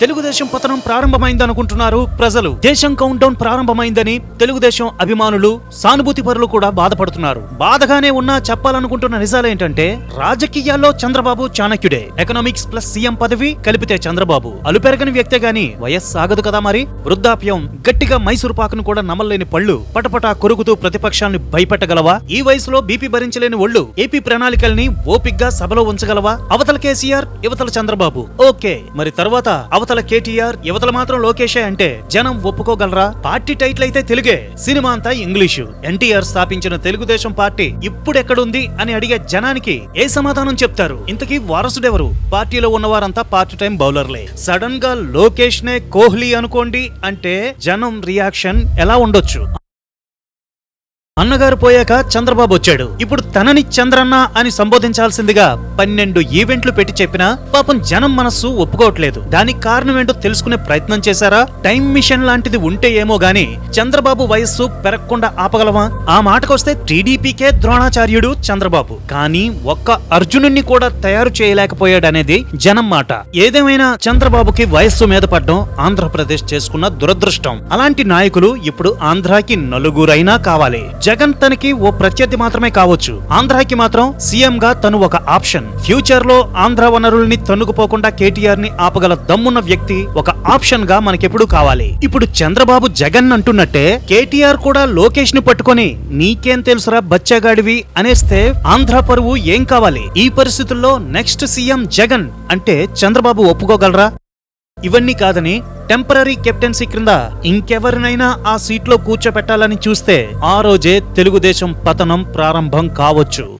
తెలుగుదేశం పతనం ప్రారంభమైంది అనుకుంటున్నారు ప్రజలు. దేశం కౌంట్ డౌన్ ప్రారంభమైందని తెలుగుదేశం అభిమానులు సానుభూతి పరులు కూడా బాధపడుతున్నారు. బాధగానే ఉన్నా చెప్పాలనుకుంటున్న నిజాలేంటంటే రాజకీయాల్లో చంద్రబాబు చాణక్యుడే. ఎకనామిక్స్ ప్లస్ సీఎం పదవి కలిపితే చంద్రబాబు. అలుపెరగని వ్యక్తే గాని వయస్సు ఆగదు కదా మరి? వృద్ధాప్యం గట్టిగా మైసూరు పాకును కూడా నమ్మలేని పళ్ళు పటపటా కొరుకుతూ ప్రతిపక్షాన్ని భయపెట్టగలవా? ఈ వయసులో బీపీ భరించలేని ఒళ్ళు ఏపీ ప్రణాళికల్ని ఓపిగ్గా సభలో ఉంచగలవా? అవతల కేసీఆర్ ఇవతల చంద్రబాబు. ఓకే మరి తర్వాత అవతల కేటీఆర్ యువతల మాత్రం లోకేషే అంటే జనం ఒప్పుకోగలరా? పార్టీ టైటిల్ అయితే తెలుగే. సినిమా అంతా ఇంగ్లీషు. ఎన్టీఆర్ స్థాపించిన తెలుగుదేశం పార్టీ ఇప్పుడెక్కడుంది అని అడిగే జనానికి ఏ సమాధానం చెప్తారు? ఇంతకీ వారసుడెవరు? పార్టీలో ఉన్నవారంతా పార్టీ టైం బౌలర్లే. సడన్గా లోకేష్ నే కోహ్లీ అనుకోండి అంటే జనం రియాక్షన్ ఎలా ఉండొచ్చు? అన్నగారు పోయాక చంద్రబాబు వచ్చాడు. ఇప్పుడు తనని చంద్రన్న అని సంబోధించాల్సిందిగా పన్నెండు ఈవెంట్లు పెట్టి చెప్పినా పాపం జనం మనస్సు ఒప్పుకోవట్లేదు. దానికి కారణం ఏంటో తెలుసుకునే ప్రయత్నం చేశారా? టైం మిషన్ లాంటిది ఉంటే ఏమో గాని చంద్రబాబు వయస్సు పెరగకుండా ఆపగలవా? ఆ మాటకొస్తే టీడీపీకే ద్రోణాచార్యుడు చంద్రబాబు. కానీ ఒక్క అర్జునుణ్ణి కూడా తయారు చేయలేకపోయాడనేది జనం మాట. ఏదేమైనా చంద్రబాబుకి వయస్సు మీద పడ్డం ఆంధ్రప్రదేశ్ చేసుకున్న దురదృష్టం. అలాంటి నాయకులు ఇప్పుడు ఆంధ్రాకి నలుగురైనా కావాలి. జగన్ తనకి ఓ ప్రత్యర్థి మాత్రమే కావచ్చు. ఆంధ్రాకి మాత్రం సీఎం గా తను ఒక ఆప్షన్. ఫ్యూచర్లో ఆంధ్ర వనరుల్ని తన్నుకుపోకుండా కేటీఆర్ని ఆపగల దమ్మున్న వ్యక్తి ఒక ఆప్షన్గా మనకెప్పుడు కావాలి. ఇప్పుడు చంద్రబాబు జగన్ అంటున్నట్టే కేటీఆర్ కూడా లోకేష్ని పట్టుకొని నీకేం తెలుసురా బచ్చగాడివి అనేస్తే ఆంధ్ర పరువు ఏం కావాలి? ఈ పరిస్థితుల్లో నెక్స్ట్ సీఎం జగన్ అంటే చంద్రబాబు ఒప్పుకోగలరా? ఇవన్నీ కాదని టెంపరీ కెప్టెన్సీ క్రింద ఇంకెవరినైనా ఆ సీట్లో కూర్చోపెట్టాలని చూస్తే ఆ రోజే తెలుగుదేశం పతనం ప్రారంభం కావచ్చు.